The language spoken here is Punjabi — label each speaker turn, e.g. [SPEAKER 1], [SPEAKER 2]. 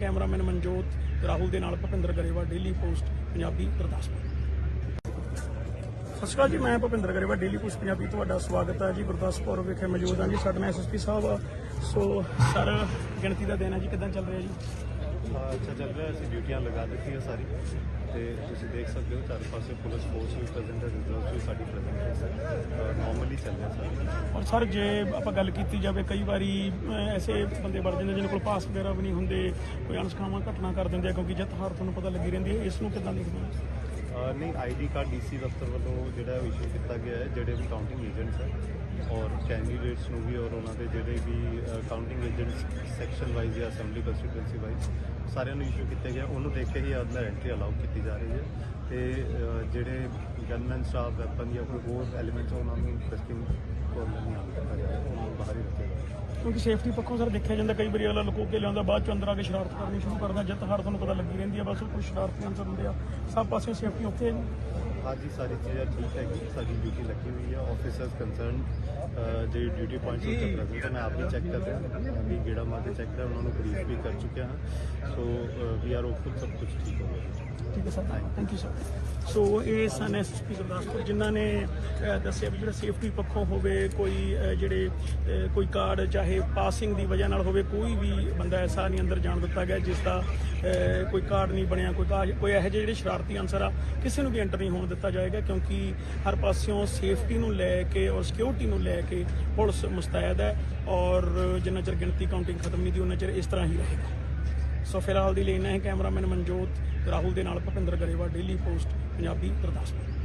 [SPEAKER 1] ਕੈਮਰਾਮੈਨ ਮਨਜੋਤ, ਰਾਹੁਲ ਦੇ ਨਾਲ ਭੁਪਿੰਦਰ ਗਰੇਵਾ ਡੇਲੀ ਪੋਸਟ ਪੰਜਾਬੀ ਗੁਰਦਾਸਪੁਰ। ਸਤਿ ਸ਼੍ਰੀ ਅਕਾਲ ਜੀ, ਮੈਂ ਭੁਪਿੰਦਰ ਗਰੇਵਾ ਡੇਲੀ ਪੋਸਟ ਪੰਜਾਬੀ ਤੁਹਾਡਾ ਸਵਾਗਤ ਹੈ ਜੀ, ਗੁਰਦਾਸਪੁਰ ਵਿਖੇ ਮੌਜੂਦ ਹਾਂ ਜੀ। ਸਾਡੇ ਨਾਲ ਐਸਐਸਪੀ ਸਾਹਿਬ ਸੋ, ਸਰ, ਗਿਣਤੀ ਦਾ ਦਿਨ ਹੈ ਜੀ, ਕਿਦਾਂ ਚੱਲ ਰਿਹਾ ਜੀ?
[SPEAKER 2] ਅੱਛਾ, ਚੱਲ ਰਿਹਾ, ਅਸੀਂ ਡਿਊਟੀਆਂ ਲਗਾ ਦਿੱਤੀਆਂ ਸਾਰੀ। ਤੇ ਤੁਸੀਂ ਦੇਖ ਸਕਦੇ ਹੋ, ਚਾਰੇ ਪਾਸੇ ਪੁਲਿਸ ਫੋਰਸ ਵੀ ਪ੍ਰੈਜ਼ੈਂਟ ਹੈ ਰਿਜ਼ਰਵ ਵੀ ਸਾਡੀ ਪ੍ਰੈਜ਼ੈਂਟ ਹੈ। ਨਾਰਮਲੀ ਚੱਲ ਰਿਹਾ ਸਰ।
[SPEAKER 1] ਔਰ ਸਰ, ਜੇ ਆਪਾਂ ਗੱਲ ਕੀਤੀ ਜਾਵੇ, ਕਈ ਵਾਰੀ ਐਸੇ ਬੰਦੇ ਵੜ ਜਾਂਦੇ, ਜਿਹਨਾਂ ਕੋਲ ਪਾਸ ਵਗੈਰਾ ਵੀ ਨਹੀਂ ਹੁੰਦੇ, ਕੋਈ ਅਣਸਖਾਵਾਂ ਘਟਨਾ ਕਰ ਦਿੰਦੇ ਆ, ਕਿਉਂਕਿ ਜਿੱਤ ਹਾਰ ਤੁਹਾਨੂੰ ਪਤਾ ਲੱਗੀ ਰਹਿੰਦੀ ਹੈ, ਇਸ ਨੂੰ ਕਿਦਾਂ ਦੇਖਦੇ ਹੋ?
[SPEAKER 2] ਨਹੀਂ ਆਈਡੀ ਕਾਰਡ ਡੀਸੀ ਦਫ਼ਤਰ ਵੱਲੋਂ ਜਿਹੜਾ ਇਸ਼ੂ ਕੀਤਾ ਗਿਆ ਹੈ, ਜਿਹੜੇ ਵੀ ਕਾਊਂਟਿੰਗ ਏਜੰਟਸ ਹੈ, ਔਰ ਕੈਂਡੀਡੇਟਸ ਨੂੰ ਵੀ ਔਰ ਉਹਨਾਂ ਦੇ ਜਿਹੜੇ ਵੀ ਕਾਊਂਟਿੰਗ ਏਜੰਟਸ ਸੈਕਸ਼ਨ ਵਾਈਜ਼ ਜਾਂ ਅਸੈਂਬਲੀ ਕੰਸਟੀਟੂਐਂਸੀ ਵਾਈਜ਼ ਸਾਰਿਆਂ ਨੂੰ ਇਸ਼ੂ ਕੀਤੇ ਗਿਆ ਉਹਨੂੰ ਦੇਖ ਕੇ ਹੀ ਅੰਦਰ ਐਂਟਰੀ ਅਲਾਉ ਕੀਤੀ ਜਾ ਰਹੀ ਹੈ ਤੇ ਜਿਹੜੇ ਗਨਮੈਨ ਸਟਾਫ ਵੈਪਨ ਜਾਂ ਕੋਈ ਹੋਰ ਐਲੀਮੈਂਟਸ ਉਹਨਾਂ ਨੂੰ ਟੈਸਟਿੰਗ ਕੋਲ ਨਹੀਂ ਆਉਣ ਜਾ ਰਿਹਾ ਉਹਨਾਂ ਨੂੰ ਬਾਹਰ ਹੀ
[SPEAKER 1] ਕਿਉਂਕਿ ਸੇਫਟੀ ਪੱਖੋਂ ਸਰ ਦੇਖਿਆ ਜਾਂਦਾ ਕਈ ਵਾਰੀ ਅਗਲਾ ਲੁਕੋ ਕੇ ਲਿਆਉਂਦਾ, ਬਾਅਦ ਚ ਅੰਦਰ ਆ ਕੇ ਸ਼ਰਾਰਤ ਕਰਨੀ ਸ਼ੁਰੂ ਕਰਦਾ, ਜਿੱਤ ਹਾਰ ਤੁਹਾਨੂੰ ਪਤਾ ਲੱਗੀ ਰਹਿੰਦੀ ਹੈ ਬਸ ਕੁਝ ਸ਼ਰਾਰਤੀ ਅੰਦਰ ਹੁੰਦੇ ਆ। ਸਭ ਪਾਸੇ ਸੇਫਟੀ ਓਕੇ
[SPEAKER 2] ਅੱਜ ਹੀ ਸਾਰੀ ਚੀਜ਼ਾਂ ਠੀਕ ਹੈਗੀ ਸਾਡੀ ਡਿਊਟੀ ਲੱਗੀ ਹੋਈ ਹੈ ਆਫੀਸਰਸ ਕੰਸਰਨ ਜਿਹੜੇ ਡਿਊਟੀ ਪੁਆਇੰਟਸ ਉੱਤੇ ਪ੍ਰੈਜ਼ੈਂਟ ਹੈ ਮੈਂ ਆਪ ਵੀ ਚੈੱਕ ਕਰ ਰਿਹਾ ਮੈਂ ਵੀ ਗੇੜਾ ਮਾਰ ਕੇ ਚੈੱਕ ਕਰ ਉਹਨਾਂ ਨੂੰ ਬਰੀਫ ਵੀ ਕਰ ਚੁੱਕਿਆ ਹਾਂ ਸੋ ਵੀ ਆਰ ਹੋਪਫੁਲ ਸਭ ਕੁਝ ਠੀਕ ਹੋਵੇਗਾ
[SPEAKER 1] ਠੀਕ ਹੈ sir thank you sir so ਇਹ ਸਨ ਐਸਪੀ ਗੁਰਦਾਸਪੁਰ ਜਿਨ੍ਹਾਂ ਨੇ ਦੱਸਿਆ ਵੀ ਜਿਹੜਾ ਸੇਫਟੀ ਪੱਖੋਂ ਹੋਵੇ ਕੋਈ ਜਿਹੜੇ ਕੋਈ ਕਾਰਡ ਚਾਹੇ ਪਾਸਿੰਗ ਦੀ ਵਜ੍ਹਾ ਨਾਲ ਹੋਵੇ ਕੋਈ ਵੀ ਬੰਦਾ ਐਸਾ ਨਹੀਂ ਅੰਦਰ ਜਾਣ ਦਿੱਤਾ ਗਿਆ ਜਿਸ ਦਾ ਕੋਈ ਕਾਰਡ ਨਹੀਂ ਬਣਿਆ ਕੋਈ ਕੋਈ ਇਹੋ ਜਿਹੇ ਜਿਹੜੇ ਸ਼ਰਾਰਤੀ ਅਨਸਰ ਆ ਕਿਸੇ ਨੂੰ ਵੀ ਐਂਟਰ ਨਹੀਂ ਹੋਣ ਦਿੱਤਾ ਜਾਏਗਾ ਕਿਉਂਕਿ ਹਰ ਪਾਸਿਓਂ ਸੇਫਟੀ ਨੂੰ ਲੈ ਕੇ ਔਰ ਸਿਕਿਉਰਿਟੀ ਨੂੰ ਲੈ ਕੇ ਪੁਲਿਸ ਮੁਸਤੈਦ ਹੈ ਔਰ ਜਿੰਨਾ ਚਿਰ ਗਿਣਤੀ ਕਾਊਂਟਿੰਗ ਖਤਮ ਨਹੀਂ ਦੀ ਉਹਨਾਂ ਚਿਰ ਇਸ ਤਰ੍ਹਾਂ ਹੀ ਰਹੇਗਾ। ਸੋ ਫਿਲਹਾਲ ਦੀ ਲਈ ਇੰਨਾ ਹੈ। ਕੈਮਰਾਮੈਨ ਮਨਜੋਤ, ਰਾਹੁਲ ਦੇ ਨਾਲ ਭੁਪਿੰਦਰ ਗਰੇਵਾ ਡੇਲੀ ਪੋਸਟ ਪੰਜਾਬੀ ਗੁਰਦਾਸਪੁਰ।